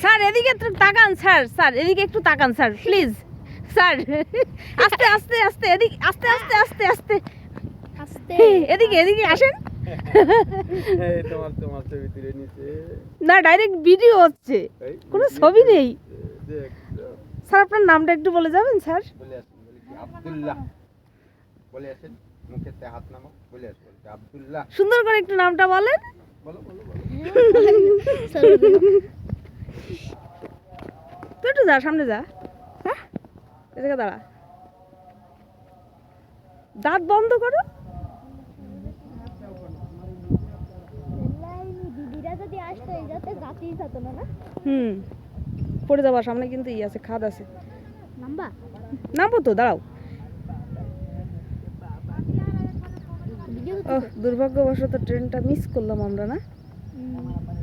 Sir এদিকে একটু তাকান স্যার স্যার এদিকে একটু তাকান স্যার প্লিজ স্যার। আস্তে আস্তে আস্তে এদিকে আস্তে আস্তে আস্তে আস্তে। আস্তে এদিকে এদিকে আসেন। না ডাইরেক্ট ভিডিও হচ্ছে। কোনো ছবি নেই। স্যার আপনার নামটা একটু বলে যাবেন স্যার? আব্দুল্লাহ। বলে আসেন মুখেতে হাত নামো বলে আসেন আব্দুল্লাহ। সুন্দর করে একটু নামটা বলেন। বলো বলো বলো। তুই একটু যা সামনে যা হ্যাঁ এদিকে দাঁড়া দাঁত বন্ধ করো হুম পড়ে যাবার সামনে কিন্তু ই আছে খাদ আছে নামবো তো দাঁড়াও দুর্ভাগ্যবশত ট্রেনটা মিস করলাম আমরা না ট্রেনটা তো